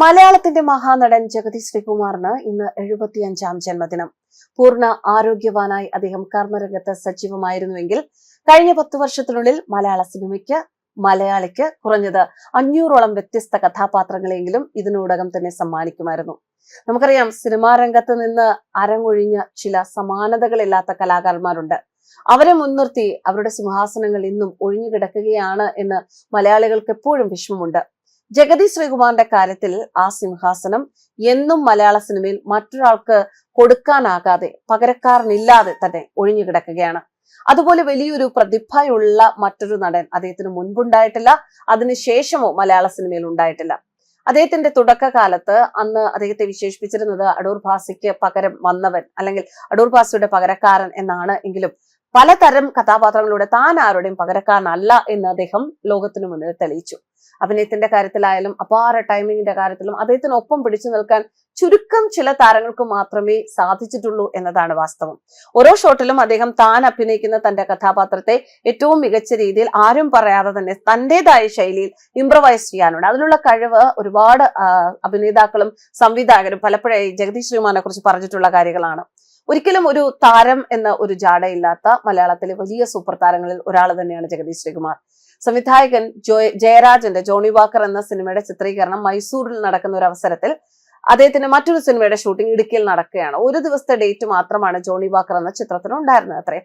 മലയാളത്തിന്റെ മഹാനടൻ ജഗതി ശ്രീകുമാറിന് ഇന്ന് എഴുപത്തിയഞ്ചാം ജന്മദിനം. പൂർണ ആരോഗ്യവാനായി അദ്ദേഹം കർമ്മരംഗത്ത് സജീവമായിരുന്നുവെങ്കിൽ കഴിഞ്ഞ പത്തു വർഷത്തിനുള്ളിൽ മലയാള സിനിമയ്ക്ക് മലയാളിക്ക് കുറഞ്ഞത് അഞ്ഞൂറോളം വ്യത്യസ്ത കഥാപാത്രങ്ങളെങ്കിലും ഇതിനോടകം തന്നെ സമ്മാനിക്കുമായിരുന്നു. നമുക്കറിയാം സിനിമാ രംഗത്ത് നിന്ന് അരങ്ങൊഴിഞ്ഞ ചില സമാനതകളില്ലാത്ത കലാകാരന്മാരുണ്ട്. അവരെ മുൻനിർത്തി അവരുടെ സിംഹാസനങ്ങൾ ഇന്നും ഒഴിഞ്ഞു കിടക്കുകയാണ് എന്ന് മലയാളികൾക്ക് എപ്പോഴും വിഷമമുണ്ട്. ജഗതി ശ്രീകുമാറിന്റെ കാര്യത്തിൽ ആ സിംഹാസനം എന്നും മലയാള സിനിമയിൽ മറ്റൊരാൾക്ക് കൊടുക്കാനാകാതെ പകരക്കാരനില്ലാതെ തന്നെ ഒഴിഞ്ഞു കിടക്കുകയാണ്. അതുപോലെ വലിയൊരു പ്രതിഭയുള്ള മറ്റൊരു നടൻ അദ്ദേഹത്തിന് മുൻപുണ്ടായിട്ടില്ല അതിനുശേഷമോ മലയാള സിനിമയിൽ ഉണ്ടായിട്ടില്ല. അദ്ദേഹത്തിന്റെ തുടക്കകാലത്ത് അന്ന് അദ്ദേഹത്തെ വിശേഷിപ്പിച്ചിരുന്നത് അടൂർ ഭാസിക്ക് പകരം വന്നവൻ അല്ലെങ്കിൽ അടൂർ ഭാസിയുടെ പകരക്കാരൻ എന്നാണ് എങ്കിലും പലതരം കഥാപാത്രങ്ങളുടെ താൻ ആരുടെയും പകരക്കാരനല്ല എന്ന് അദ്ദേഹം ലോകത്തിനു മുന്നിൽ തെളിയിച്ചു. അഭിനയത്തിന്റെ കാര്യത്തിലായാലും അപാര ടൈമിങ്ങിന്റെ കാര്യത്തിലും അദ്ദേഹത്തിനൊപ്പം പിടിച്ചു നിൽക്കാൻ ചുരുക്കം ചില താരങ്ങൾക്ക് മാത്രമേ സാധിച്ചിട്ടുള്ളൂ എന്നതാണ് വാസ്തവം. ഓരോ ഷോട്ടിലും അദ്ദേഹം താൻ അഭിനയിക്കുന്ന തന്റെ കഥാപാത്രത്തെ ഏറ്റവും മികച്ച രീതിയിൽ ആരും പറയാതെ തന്നെ തന്റേതായ ശൈലിയിൽ ഇംപ്രവൈസ് ചെയ്യാനുണ്ട്. അതിനുള്ള കഴിവ് ഒരുപാട് അഭിനേതാക്കളും സംവിധായകരും പലപ്പോഴായി ജഗദീഷ് ശ്രീമാനെ കുറിച്ച് പറഞ്ഞിട്ടുള്ള കാര്യങ്ങളാണ്. ഒരിക്കലും ഒരു താരം എന്ന ഒരു ജാടയില്ലാത്ത മലയാളത്തിലെ വലിയ സൂപ്പർ താരങ്ങളിൽ ഒരാൾ തന്നെയാണ് ജഗദീഷ് ശ്രീകുമാർ. സംവിധായകൻ ജോ ജയരാജന്റെ ജോണി വാക്കർ എന്ന സിനിമയുടെ ചിത്രീകരണം മൈസൂരിൽ നടക്കുന്ന ഒരു അവസരത്തിൽ അദ്ദേഹത്തിന്റെ മറ്റൊരു സിനിമയുടെ ഷൂട്ടിംഗ് ഇടുക്കിയിൽ നടക്കുകയാണ്. ഒരു ദിവസത്തെ ഡേറ്റ് മാത്രമാണ് ജോണി വാക്കർ എന്ന ചിത്രത്തിന് ഉണ്ടായിരുന്നത് അത്രേ.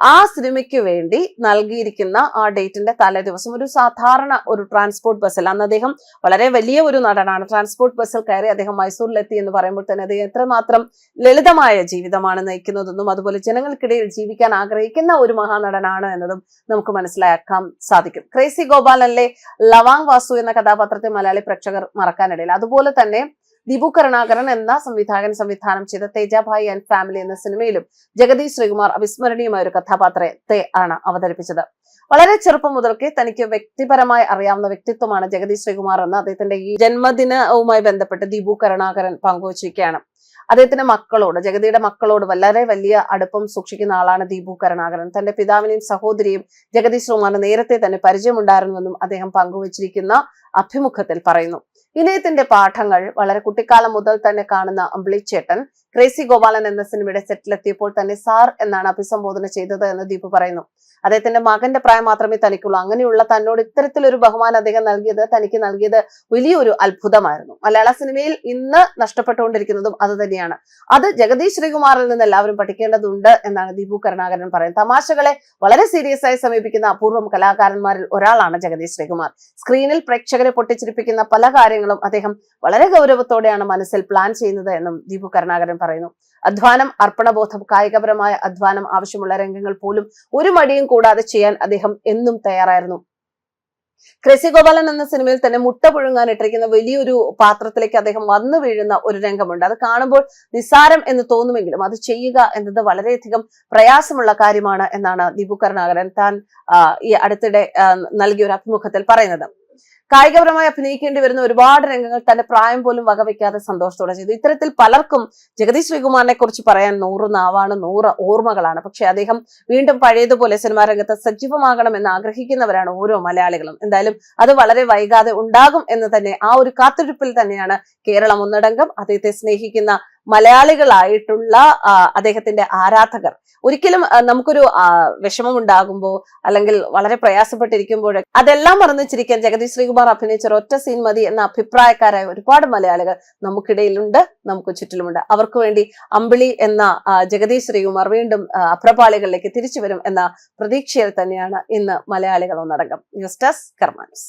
ആ സിനിമയ്ക്ക് വേണ്ടി നൽകിയിരിക്കുന്ന ആ ഡേറ്റിന്റെ തലേ ദിവസം ഒരു സാധാരണ ഒരു ട്രാൻസ്പോർട്ട് ബസ്സിൽ അന്ന് അദ്ദേഹം വളരെ വലിയ ഒരു നടനാണ്. ട്രാൻസ്പോർട്ട് ബസ്സിൽ കയറി അദ്ദേഹം മൈസൂരിലെത്തി എന്ന് പറയുമ്പോൾ തന്നെ അദ്ദേഹം എത്രമാത്രം ലളിതമായ ജീവിതമാണ് നയിക്കുന്നതെന്നും അതുപോലെ ജനങ്ങൾക്കിടയിൽ ജീവിക്കാൻ ആഗ്രഹിക്കുന്ന ഒരു മഹാനടനാണ് എന്നതും നമുക്ക് മനസ്സിലാക്കാൻ സാധിക്കും. ക്രേസി ഗോപാലനിലെ ലവാങ് വാസു എന്ന കഥാപാത്രത്തെ മലയാളി പ്രേക്ഷകർ മറക്കാനിടയില്ല. അതുപോലെ തന്നെ ദിബു കരുണാകരൻ എന്ന സംവിധായകൻ സംവിധാനം ചെയ്ത തേജാഭായി ആൻഡ് ഫാമിലി എന്ന സിനിമയിലും ജഗദീഷ് ശ്രീകുമാർ അവിസ്മരണീയമായ ഒരു കഥാപാത്രത്തെ ആണ് അവതരിപ്പിച്ചത്. വളരെ ചെറുപ്പം മുതൽക്കേ തനിക്ക് വ്യക്തിപരമായി അറിയാവുന്ന വ്യക്തിത്വമാണ് ജഗദീഷ് ശ്രീകുമാർ എന്ന് അദ്ദേഹത്തിന്റെ ഈ ജന്മദിനവുമായി ബന്ധപ്പെട്ട് ദീപു കരുണാകരൻ പങ്കുവച്ചിരിക്കുകയാണ്. അദ്ദേഹത്തിന്റെ മക്കളോട് ജഗതിയുടെ മക്കളോട് വളരെ വലിയ അടുപ്പം സൂക്ഷിക്കുന്ന ആളാണ് ദീപു കരുണാകരൻ. തന്റെ പിതാവിനെയും സഹോദരിയും ജഗദീഷ് ശ്രീകുമാറിന് നേരത്തെ തന്നെ പരിചയമുണ്ടായിരുന്നുവെന്നും അദ്ദേഹം പങ്കുവച്ചിരിക്കുന്ന അഭിമുഖത്തിൽ പറയുന്നു. വിനയത്തിന്റെ പാഠങ്ങൾ വളരെ കുട്ടിക്കാലം മുതൽ തന്നെ കാണുന്ന അമ്പിളിച്ചേട്ടൻ ക്രേസി ഗോപാലൻ എന്ന സിനിമയുടെ സെറ്റിലെത്തിയപ്പോൾ തന്നെ സാർ എന്നാണ് അഭിസംബോധന ചെയ്തത് എന്ന് ദീപ് പറയുന്നു. അദ്ദേഹത്തിന്റെ മകന്റെ പ്രായം മാത്രമേ തനിക്കുള്ളൂ. അങ്ങനെയുള്ള തന്നോട് ഇത്തരത്തിലൊരു ബഹുമാനം അദ്ദേഹം നൽകിയത് തനിക്ക് നൽകിയത് വലിയൊരു അത്ഭുതമായിരുന്നു. മലയാള സിനിമയിൽ ഇന്ന് നഷ്ടപ്പെട്ടുകൊണ്ടിരിക്കുന്നതും അത് തന്നെയാണ്. അത് ജഗദീഷ് ശ്രീകുമാറിൽ നിന്ന് എല്ലാവരും പഠിക്കേണ്ടതുണ്ട് എന്നാണ് ദീപു കരുണാകരൻ പറയുന്നത്. തമാശകളെ വളരെ സീരിയസ് ആയി സമീപിക്കുന്ന അപൂർവം കലാകാരന്മാരിൽ ഒരാളാണ് ജഗദീഷ് ശ്രീകുമാർ. സ്ക്രീനിൽ പ്രേക്ഷകരെ പൊട്ടിച്ചിരിപ്പിക്കുന്ന പല കാര്യങ്ങളും അദ്ദേഹം വളരെ ഗൗരവത്തോടെയാണ് മനസ്സിൽ പ്ലാൻ ചെയ്യുന്നത് എന്നും ദീപു കരുണാകരൻ പറയുന്നു. അധ്വാനം അർപ്പണബോധം കായികപരമായ അധ്വാനം ആവശ്യമുള്ള രംഗങ്ങൾ പോലും ഒരു മടിയും കൂടാതെ ചെയ്യാൻ അദ്ദേഹം എന്നും തയ്യാറായിരുന്നു. ക്രസി ഗോപാലൻ എന്ന സിനിമയിൽ തന്നെ മുട്ട പുഴുങ്ങാൻ ഇട്ടിരിക്കുന്ന വലിയൊരു പാത്രത്തിലേക്ക് അദ്ദേഹം വന്നു വീഴുന്ന ഒരു രംഗമുണ്ട്. അത് കാണുമ്പോൾ നിസ്സാരം എന്ന് തോന്നുമെങ്കിലും അത് ചെയ്യുക എന്നത് വളരെയധികം പ്രയാസമുള്ള കാര്യമാണ് എന്നാണ് ദീപു കരുണാകരൻ താൻ ഈ അടുത്തിടെ നൽകിയ ഒരു അഭിമുഖത്തിൽ പറയുന്നത്. കായികപരമായി അഭിനയിക്കേണ്ടി വരുന്ന ഒരുപാട് രംഗങ്ങൾ തന്റെ പ്രായം പോലും വകവയ്ക്കാതെ സന്തോഷത്തോടെ ചെയ്തു. ഇത്തരത്തിൽ പലർക്കും ജഗദീഷ് ശ്രീകുമാറിനെ കുറിച്ച് പറയാൻ നൂറ് നാവാണ് നൂറ് ഓർമ്മകളാണ്. പക്ഷെ അദ്ദേഹം വീണ്ടും പഴയതുപോലെ സിനിമാ രംഗത്ത് സജീവമാകണം എന്ന് ആഗ്രഹിക്കുന്നവരാണ് ഓരോ മലയാളികളും. എന്തായാലും അത് വളരെ വൈകാതെ ഉണ്ടാകും എന്ന് തന്നെ ആ ഒരു കാത്തിരിപ്പിൽ തന്നെയാണ് കേരളം ഒന്നടങ്കം അദ്ദേഹത്തെ സ്നേഹിക്കുന്ന മലയാളികളായിട്ടുള്ള അദ്ദേഹത്തിന്റെ ആരാധകർ. ഒരിക്കലും നമുക്കൊരു വിഷമം ഉണ്ടാകുമ്പോൾ അല്ലെങ്കിൽ വളരെ പ്രയാസപ്പെട്ടിരിക്കുമ്പോൾ അതെല്ലാം മറന്നു ജഗദീഷ് ശ്രീകുമാർ അഭിനയിച്ച ഒറ്റ സീൻ മതി എന്ന അഭിപ്രായക്കാരായ ഒരുപാട് മലയാളികൾ നമുക്കിടയിലുണ്ട് നമുക്ക് ചുറ്റിലുമുണ്ട്. അവർക്ക് വേണ്ടി അമ്പിളി എന്ന ജഗദീഷ് ശ്രീകുമാർ വീണ്ടും അപ്രപാളികളിലേക്ക് തിരിച്ചു വരും എന്ന പ്രതീക്ഷയിൽ തന്നെയാണ് ഇന്ന് മലയാളികൾ ഒന്നടങ്കം ന്യൂസ് ഡെസ്ക് കർമാൻസ്